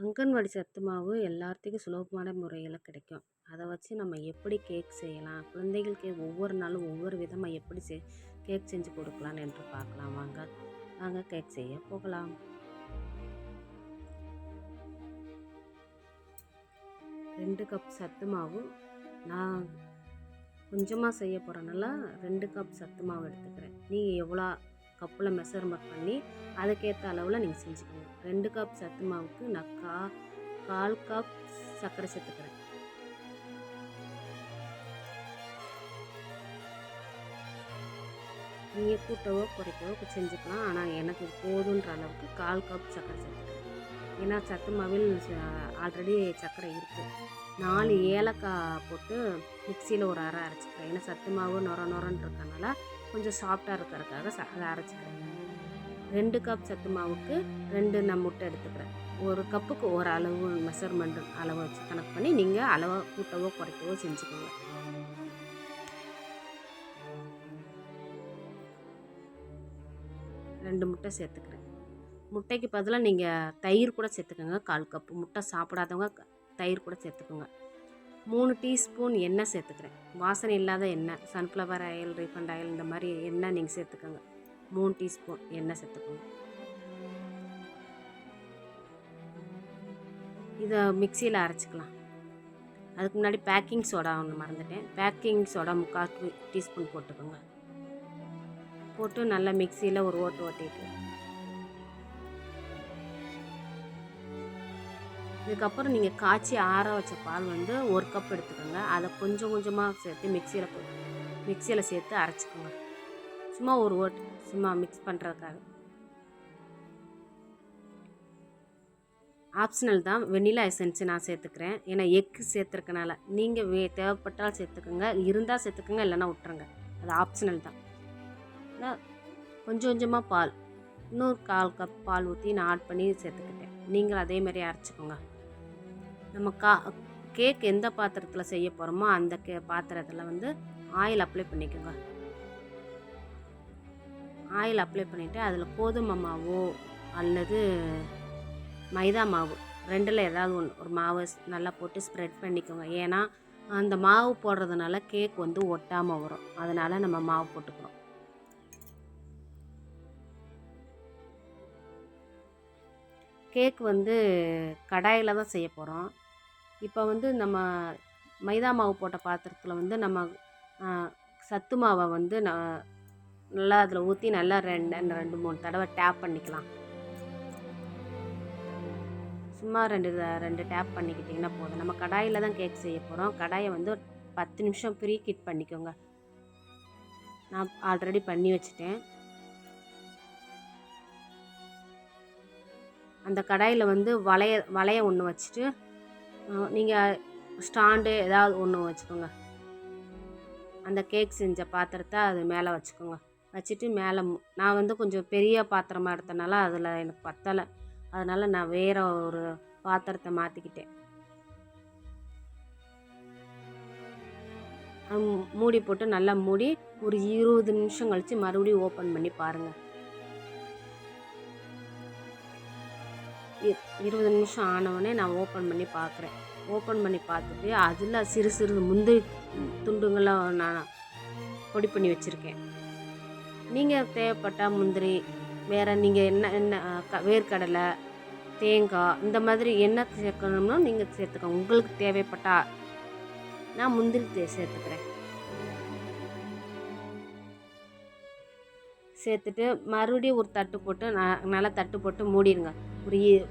அங்கன்வாடி சத்து மாவு எல்லாத்துக்கும் சுலபமான முறையில் கிடைக்கும். அதை வச்சு நம்ம எப்படி கேக் செய்யலாம்? குழந்தைகளுக்கு ஒவ்வொரு நாளும் ஒவ்வொரு விதமாக எப்படி செ கேக் செஞ்சு கொடுக்கலாம் என்று பார்க்கலாம். வாங்க வாங்க கேக் செய்ய போகலாம். ரெண்டு கப் சத்து மாவு நான் கொஞ்சமாக செய்ய போகிறனால ரெண்டு கப் சத்து மாவு எடுத்துக்கிறேன். நீங்கள் எவ்வளோ கப்பில் மெஷர்மெண்ட் பண்ணி அதுக்கேற்ற அளவில் நீங்கள் செஞ்சுக்கோங்க. ரெண்டு கப் சத்து மாவுக்கு நான் கா கால் கப் சர்க்கரை சேர்த்துக்கிறேன். நீங்கள் கூட்டவோ குறைக்கவோ செஞ்சுக்கலாம். ஆனால் எனக்கு போதுன்ற அளவுக்கு கால் கப் சர்க்கரை சேர்த்துக்கிறேன். ஏன்னா சத்து மாவில் ஆல்ரெடி சர்க்கரை இருக்குது நாலு ஏலக்காய் போட்டு மிக்சியில் ஒரு அரை அரைச்சிக்கிறேன். ஏன்னா சத்து மாவு நொர நொரன்னு இருக்கனால கொஞ்சம் சாஃப்டாக இருக்கிறதுக்காக ச அதை அரைச்சிக்கிறேன். ரெண்டு கப் சத்து மாவுக்கு ரெண்டு நான் முட்டை எடுத்துக்கிறேன். ஒரு கப்புக்கு ஒரு அளவு மெஷர்மெண்ட் அளவை வச்சு கணக்கு பண்ணி நீங்கள் அளவை கூட்டவோ குறைக்கவோ செஞ்சுக்கோங்க. ரெண்டு முட்டை சேர்த்துக்கிறேன். முட்டைக்கு பதிலாக நீங்கள் தயிர் கூட சேர்த்துக்கோங்க கால் கப்பு முட்டை சாப்பிடாதவங்க தயிர் கூட சேர்த்துக்கோங்க. மூணு டீஸ்பூன் எண்ணெய் சேர்த்துக்கிறேன். வாசனை இல்லாத எண்ணெய் சன்ஃப்ளவர் ஆயில் ரீஃபண்ட் ஆயில் இந்த மாதிரி எண்ணெய் நீங்கள் சேர்த்துக்கோங்க. மூணு டீஸ்பூன் எண்ணெய் சேர்த்துக்கோங்க. இதை மிக்சியில் அரைச்சிக்கலாம். அதுக்கு முன்னாடி பேக்கிங் சோடா ஒன்று மறந்துட்டேன். பேக்கிங் சோடா முக்கால் டீ- டீஸ்பூன் போட்டுக்கோங்க. போட்டு நல்லா மிக்சியில் ஒரு ஓட்டு ஓட்டிட்டு இதுக்கப்புறம் நீங்கள் காய்ச்சி ஆற வச்ச பால் வந்து ஒரு கப் எடுத்துக்கோங்க. அதை கொஞ்சம் கொஞ்சமாக சேர்த்து மிக்சியில் மிக்சியில் சேர்த்து அரைச்சிக்கோங்க. சும்மா ஒரு ஓட்டு சும்மா மிக்ஸ் பண்ணுறதுக்காக ஆப்ஷனல் தான். வெண்ணிலா எசன்ஸ் நான் சேர்த்துக்கிறேன். ஏன்னா எக்கு சேர்த்துருக்கனால. நீங்கள் வே தேவைப்பட்டால் சேர்த்துக்கோங்க. இருந்தால் சேர்த்துக்கோங்க இல்லைன்னா விட்டுருங்க. அது ஆப்ஷனல் தான். கொஞ்சம் கொஞ்சமாக பால் இன்னொரு கால் கப் பால் ஊற்றி நான் ஆட் பண்ணி சேர்த்துக்கிட்டேன். நீங்கள் அதே மாதிரி அரைச்சிக்கோங்க. நம்ம கா கேக் எந்த பாத்திரத்தில் செய்ய போகிறோமோ அந்த கே பாத்திரத்தில் வந்து ஆயில் அப்ளை பண்ணிக்கோங்க. ஆயில் அப்ளை பண்ணிவிட்டு அதில் கோதுமை மாவோ அல்லது மைதா மாவு ரெண்டில் ஏதாவது ஒன்று ஒரு மாவு நல்லா போட்டு ஸ்ப்ரெட் பண்ணிக்கோங்க. ஏன்னா அந்த மாவு போடுறதுனால கேக் வந்து ஒட்டாமல் வரும். அதனால் நம்ம மாவு போட்டுக்கிறோம். கேக் வந்து கடாயில் தான் செய்ய போகிறோம் இப்போ வந்து நம்ம மைதா மாவு போட்ட பாத்திரத்தில் வந்து நம்ம சத்து மாவை வந்து நான் நல்லா அதில் ஊற்றி நல்லா ரெண்டு ரெண்டு மூணு தடவை டேப் பண்ணிக்கலாம். சும்மா ரெண்டு த- ரெண்டு டேப் பண்ணிக்கிட்டிங்கன்னா போதும். நம்ம கடாயில் தான் கேக் செய்ய போகிறோம் கடாயை வந்து ஒரு பத்து நிமிஷம் ப்ரீ கிட் பண்ணிக்கோங்க. நான் ஆல்ரெடி பண்ணி வச்சுட்டேன். அந்த கடாயில் வந்து வளைய வளைய ஒன்று வச்சுட்டு நீங்கள் ஸ்டாண்டு ஏதாவது ஒன்று வச்சுக்கோங்க. அந்த கேக் செஞ்ச பாத்திரத்தை அது மேலே வச்சுக்கோங்க. வச்சுட்டு மேலே நான் வந்து கொஞ்சம் பெரிய பாத்திரமாக எடுத்தனால அதில் எனக்கு பத்தலை. அதனால் நான் வேற ஒரு பாத்திரத்தை மாற்றிக்கிட்டேன் மூடி போட்டு நல்லா மூடி ஒரு இருபது நிமிஷம் கழித்து மறுபடியும் ஓப்பன் பண்ணி பாருங்கள் இருபது நிமிஷம் ஆனவுடனே நான் ஓப்பன் பண்ணி பார்க்குறேன் ஓப்பன் பண்ணி பார்த்துட்டு அதில் சிறு சிறு முந்திரி துண்டுங்களை நான் பொடி பண்ணி வச்சுருக்கேன். நீங்கள் தேவைப்பட்டால் முந்திரி வேறு நீங்கள் என்ன என்ன க வேர்க்கடலை தேங்காய் இந்த மாதிரி என்ன சேர்க்கணும்னா நீங்கள் சேர்த்துக்கோங்க. உங்களுக்கு தேவைப்பட்டா நான் முந்திரி சேர்த்துக்கிறேன். சேர்த்துட்டு மறுபடியும் ஒரு தட்டு போட்டு ந- நல்லா தட்டு போட்டு மூடிடுங்க. ஒரு இ-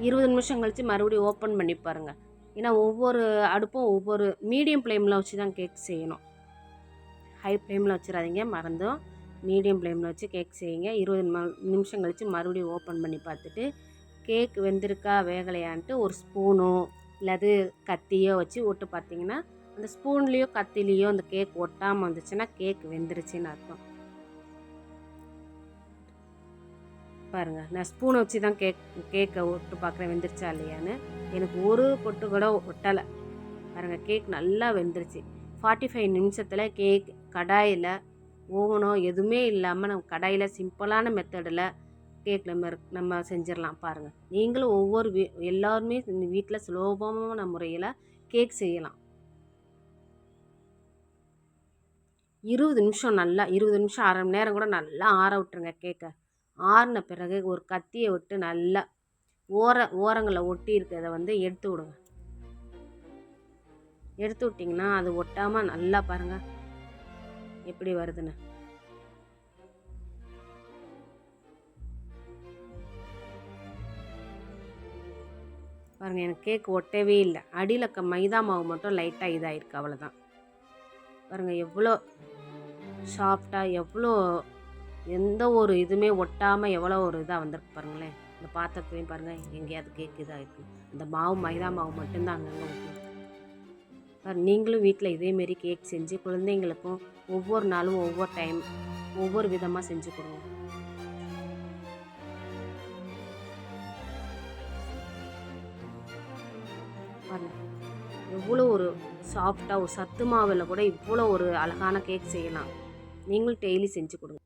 இருபது நிமிஷம் கழித்து மறுபடியும் ஓப்பன் பண்ணி பாருங்கள் ஏன்னா ஒவ்வொரு அடுப்பும் ஒவ்வொரு மீடியம் ஃப்ளேமில் வச்சு தான் கேக் செய்யணும். ஹை ஃப்ளேமில் வச்சிடாதீங்க மறந்தும் மீடியம் ஃப்ளேமில் வச்சு கேக் செய்யுங்க. இருபது நிமிஷம் கழித்து மறுபடியும் ஓப்பன் பண்ணி பார்த்துட்டு கேக் வெந்திருக்கா வேகலையான்ட்டு ஒரு ஸ்பூனோ இல்லாது கத்தியோ வச்சு விட்டு பார்த்தீங்கன்னா அந்த ஸ்பூன்லேயோ கத்திலேயோ அந்த கேக் ஒட்டாமல் வந்துச்சுன்னா கேக் வெந்துருச்சுன்னு அர்த்தம். பாருங்க. நான் ஸ்பூனை வச்சு தான் கேக் கேக்கை ஒட்டு பார்க்குறேன் வெந்துருச்சா இல்லையான்னு. எனக்கு ஒரு பொட்டு கூட ஒட்டலை. பாருங்கள் கேக் நல்லா வெந்துருச்சு. ஃபார்ட்டி ஃபைவ் நிமிஷத்தில் கேக் கடாயில் ஓவனோ எதுவுமே இல்லாமல் நம்ம கடாயில் சிம்பிளான மெத்தடில் கேக் நம்ம நம்ம செஞ்சிடலாம் பாருங்கள் நீங்களும் ஒவ்வொரு வீ எல்லாருமே வீட்டில் சுலபமான முறையில் கேக் செய்யலாம். இருபது நிமிஷம் நல்லா இருபது நிமிஷம் அரை மணி நேரம் கூட நல்லா ஆற விட்டுருங்க கேக்கை. ஆறின பிறகு ஒரு கத்தியை விட்டு நல்லா ஓர ஓரங்களில் ஒட்டி இருக்கிறத வந்து எடுத்து விடுங்க. எடுத்து விட்டிங்கன்னா அது ஒட்டாமல் நல்லா பாருங்கள் எப்படி வருதுன்னு. பாருங்கள் எனக்கு கேக் ஒட்டவே இல்லை. அடியில் க மைதா மாவு மட்டும் லைட்டாக இதாகிருக்கு அவ்வளோதான் பாருங்கள் எவ்வளோ சாஃப்டாக எவ்வளோ எந்த ஒரு இதுவுமே ஒட்டாமல் எவ்வளோ ஒரு இதாக வந்திருக்கு பாருங்களேன். இந்த பாத்திரத்துலையும் பாருங்கள் எங்கேயாவது கேக் இதாக இருக்குது அந்த மாவு மைதா மாவு மட்டும்தான் அங்கங்கே ஊற்றி பாரு நீங்களும் வீட்டில் இதேமாரி கேக் செஞ்சு குழந்தைங்களுக்கும் ஒவ்வொரு நாளும் ஒவ்வொரு டைம் ஒவ்வொரு விதமாக செஞ்சு கொடுங்க. பாருங்க எவ்வளோ ஒரு சாஃப்டாக ஒரு சத்து மாவில் கூட இவ்வளோ ஒரு அழகான கேக் செய்யலாம். நீங்களும் டெய்லி செஞ்சு கொடுங்க.